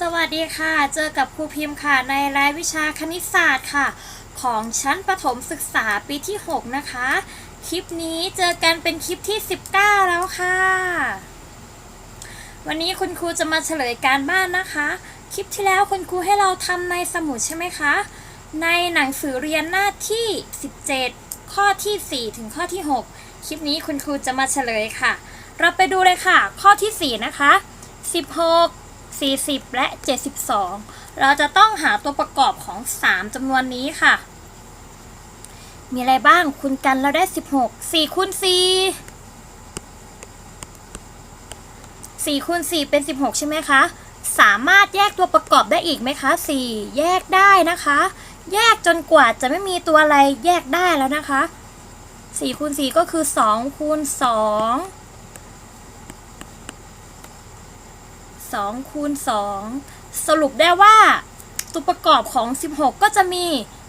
สวัสดีค่ะ เจอกับครูพิมพ์ค่ะ ในรายวิชาคณิตศาสตร์ค่ะ ของชั้นประถมศึกษาปีที่ 6 นะคะ คลิปนี้เจอกันเป็นคลิปที่ 19 แล้วค่ะ วันนี้คุณครูจะมาเฉลยการบ้านนะคะ คลิปที่แล้วคุณครูให้เราทำในสมุดใช่ไหมคะ ในหนังสือเรียนหน้าที่ 17 ข้อที่ 4 ถึงข้อที่ 6 คลิปนี้คุณครูจะมาเฉลยค่ะ เราไปดูเลยค่ะ ข้อที่ 4 นะคะ 16 40 และ 72 เราจะต้องหาตัวประกอบของ 3จำนวนนี้ค่ะ มีอะไรบ้างคุณกันเราได้ 16 4คูณ4 4คูณ4เป็น 16 ใช่ไหมคะ สามารถแยกตัวประกอบได้อีกไหมคะ 4 แยกได้นะคะ แยกจนกว่าจะไม่มีตัวอะไรแยกได้แล้วนะคะ4คูณ4ก็คือ2คูณ2 2คูณ2สรุปได้ว่าตัวประกอบของ 16 ก็จะมี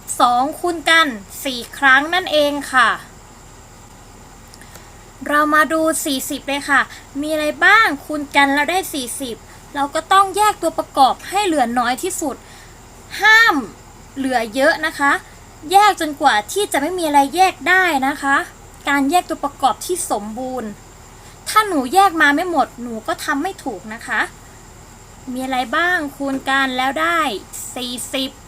2 คูณกัน 4 ครั้งนั่นเองค่ะ เรามาดู 40 เลยค่ะ มีอะไรบ้างคูณกันแล้วได้ 40 เราก็ต้องแยกตัวประกอบให้เหลือน้อยที่สุด ห้ามเหลือเยอะนะคะ แยกจนกว่าที่จะไม่มีอะไรแยกได้นะคะ การแยกตัวประกอบที่สมบูรณ์ ถ้าหนูแยกมาไม่หมดหนูก็ทำไม่ถูกนะคะ มีอะไรบ้างคูณกันแล้วได้ 40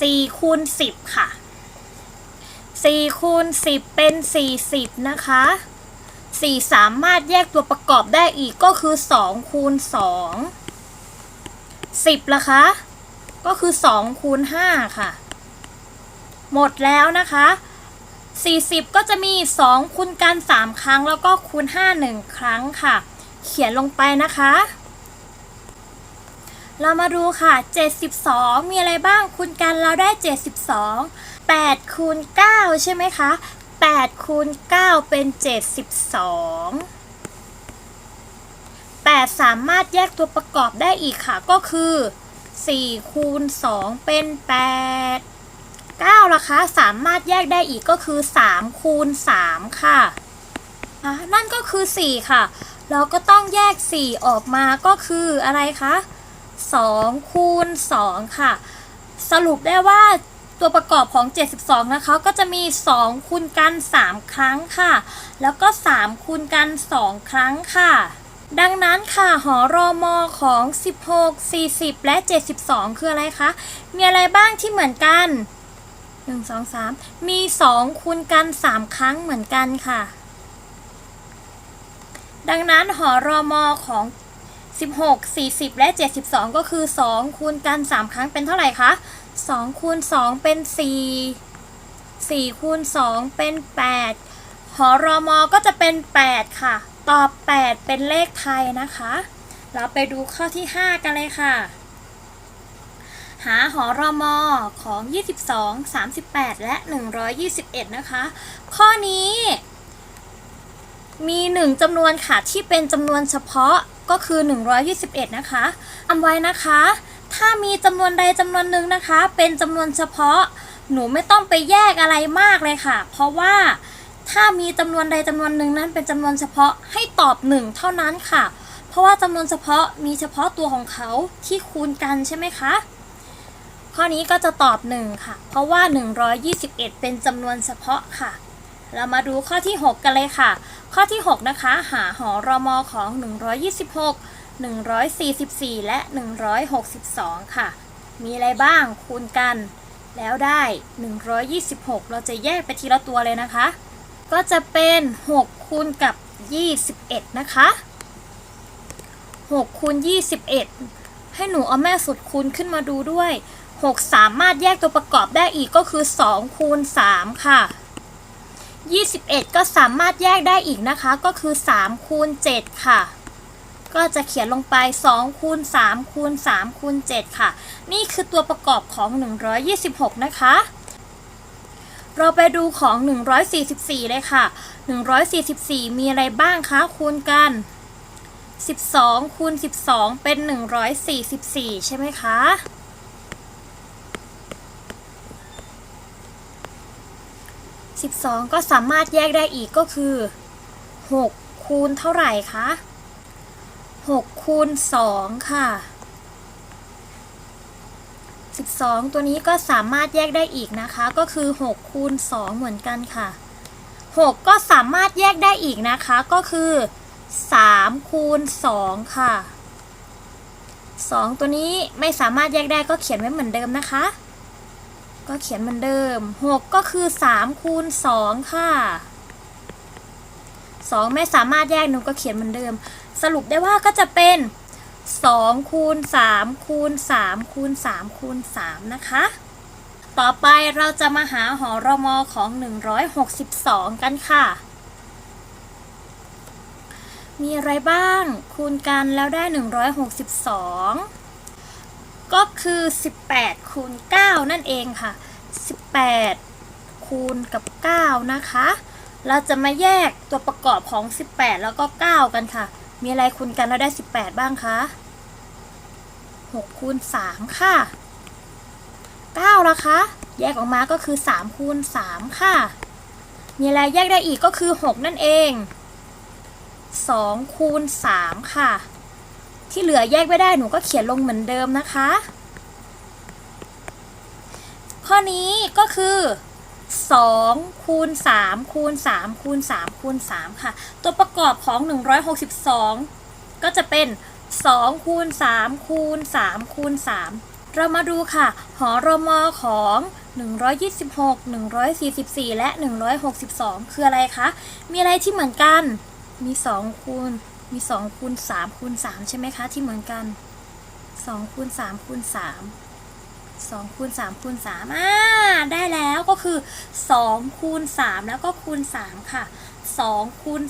4คูณ10 ค่ะ 4คูณ10 เป็น 40 นะคะ 4 สามารถแยกตัวประกอบได้อีกก็คือ2คูณ2 10ละคะ ก็คือ2คูณ5ค่ะ หมดแล้วนะคะ40 ก็จะมี 2คูณกัน 3 ครั้ง แล้วก็คูณ 5 1 ครั้งค่ะ เขียนลงไปนะคะ เรามาดูค่ะ 72 มีอะไรบ้างคูณกันเราได้ 72 8คูณ9ใช่ไหมคะ8คูณ9เป็น 72 8 สามารถแยกตัวประกอบได้อีกค่ะ ก็คือ 4 คูณ 2 เป็น 8 9ล่ะคะ สามารถแยกได้อีกก็คือ 3 คูณ 3 ค่ะอะนั่นก็คือ 4 ค่ะ เราก็ต้องแยก 4 ออกมาก็คืออะไรคะ2คูณ2ค่ะ สรุปได้ว่าตัวประกอบของ 72 นะคะ ก็จะมี 2คูณกัน 3 ครั้งค่ะ แล้วก็ 3คูณกัน 2 ครั้งค่ะ ดังนั้นค่ะ หอรอมอของ 16 40 และ 72 คืออะไรคะ มีอะไรบ้างที่เหมือนกัน 1 2 3 มี 2คูณกัน 3 ครั้งเหมือนกันค่ะ ดังนั้นหอรอมอของ 16 40 และ 72 ก็คือ 2 คูณกัน 3 ครั้งเป็นเท่าไหร่คะ 2 คูณ 2 เป็น 4 4 คูณ 2 เป็น 8 หอรอมอก็จะเป็น 8 ค่ะ ตอบ 8 เป็นเลขไทยนะคะ เราไปดูข้อที่ 5 กันเลยค่ะ หาหอรอมอของ 22 38 และ 121 นะคะ ข้อนี้ มีหนึ่งจำนวนค่ะที่เป็นจำนวนเฉพาะก็คือ 121 นะคะจำไว้นะคะ ถ้ามีจำนวนใดจำนวนหนึ่งนะคะ เป็นจำนวนเฉพาะ หนูไม่ต้องไปแยกอะไรมากเลยค่ะ เพราะว่าถ้ามีจำนวนใดจำนวนหนึ่งนั้นเป็นจำนวนเฉพาะให้ตอบ 1 เท่านั้นค่ะ เพราะว่าจำนวนเฉพาะมีเฉพาะตัวของเขาที่คูณกันใช่ไหมคะข้อนี้ก็จะตอบ 1 ค่ะ เพราะว่า 121 เป็นจำนวนเฉพาะค่ะ เรามาดูข้อที่ 6 กันเลยค่ะ ข้อที่ 6 นะคะ หาหอรอมอของ 126 144 และ 162 ค่ะ มีอะไรบ้างคูณกัน แล้วได้ 126 เราจะแยกไปทีละตัวเลยนะคะ ก็จะเป็น 6 คูณกับ 21 นะคะ 6 คูณ 21 ให้หนูเอาแม่สุดคูณขึ้นมาดูด้วย 6 สามารถแยกตัวประกอบได้อีกก็คือ 2 คูณ 3 ค่ะ 21 ก็สามารถแยกได้อีกนะคะ ก็คือ3คูณ7ค่ะ ก็จะเขียนลงไป2คูณ3คูณ3คูณ7ค่ะ นี่คือตัวประกอบของ 126 นะคะ เราไปดูของ 144 เลยค่ะ 144 มีอะไรบ้างคะ คูณกัน 12คูณ12 เป็น 144 ใช่ไหมคะ 12 ก็สามารถแยกได้อีกก็คือ 6 คูณเท่าไหร่คะ 6 คูณ 2 ค่ะ 12 ตัวนี้ก็สามารถแยกได้อีกนะคะ ก็คือ 6 คูณ 2 เหมือนกันค่ะ 6 ก็สามารถแยกได้อีกนะคะ ก็คือ 3 คูณ 2 ค่ะ 2 ตัวนี้ไม่สามารถแยกได้ก็เขียนไว้เหมือนเดิมนะคะ ก็เขียนเหมือนเดิม 6 ก็คือ 3 คูณ 2 ค่ะ 2 ไม่สามารถแยกหนูก็เขียนเหมือนเดิม สรุปได้ว่าก็จะเป็น 2 คูณ 3 คูณ 3 คูณ 3 คูณ 3 นะคะ ต่อไปเราจะมาหาหอรมอของ 162 กันค่ะ มีอะไรบ้าง คูณกันแล้วได้ 162 ก็คือ 18คูณ9นั่นเองค่ะ 18คูณกับ 9 นะคะ เราจะมาแยกตัวประกอบของ 18 แล้วก็ 9 กันค่ะ มีอะไรคูณกันแล้วได้ 18 บ้างคะ6คูณ3ค่ะ 9 ละคะ แยกออกมาก็คือ3คูณ3ค่ะ มีอะไรแยกได้อีกก็คือ 6 นั่นเอง2คูณ3ค่ะ ที่เหลือแยกไม่ได้หนูก็เขียนลงเหมือนเดิมนะคะ ข้อนี้ก็คือ2คูณ3คูณ3คูณ3คูณ3ค่ะ ตัวประกอบของ 162 ก็จะเป็น2คูณ3คูณ3คูณ3เรามาดูค่ะ หอรมอของ 126 144 และ 162 คืออะไรคะ มีอะไรที่เหมือนกัน มี2คูณ มี2คูณ3คูณ3ใช่ไหมคะ ที่เหมือนกัน2คูณ3คูณ3 2คูณ3คูณ3อ่าได้แล้วก็คือ2คูณ3แล้วก็คูณ3ค่ะ2คูณ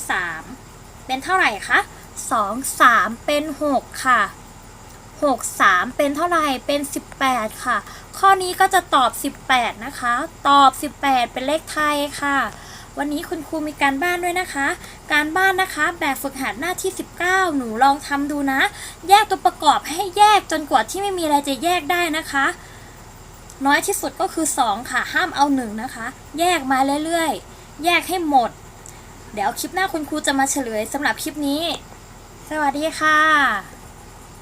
3เป็นเท่าไหร่คะ2 3 เป็น 6 ค่ะ 6 3 เป็นเท่าไหร่เป็น 18 ค่ะ ข้อนี้ก็จะตอบ 18 นะคะ ตอบ 18 เป็นเลขไทยค่ะ วันนี้คุณครูมีการบ้านด้วยนะคะ การบ้านนะคะ แบบฝึกหัดหน้าที่ 19 หนูลองทำดูนะ แยกตัวประกอบให้แยกจนกว่าที่ไม่มีอะไรจะแยกได้นะคะ น้อยที่สุดก็คือ 2 ค่ะ ห้ามเอา 1 นะคะ แยกมาเรื่อยๆ แยกให้หมด เดี๋ยวคลิปหน้าคุณครูจะมาเฉลยสำหรับคลิปนี้ สวัสดีค่ะ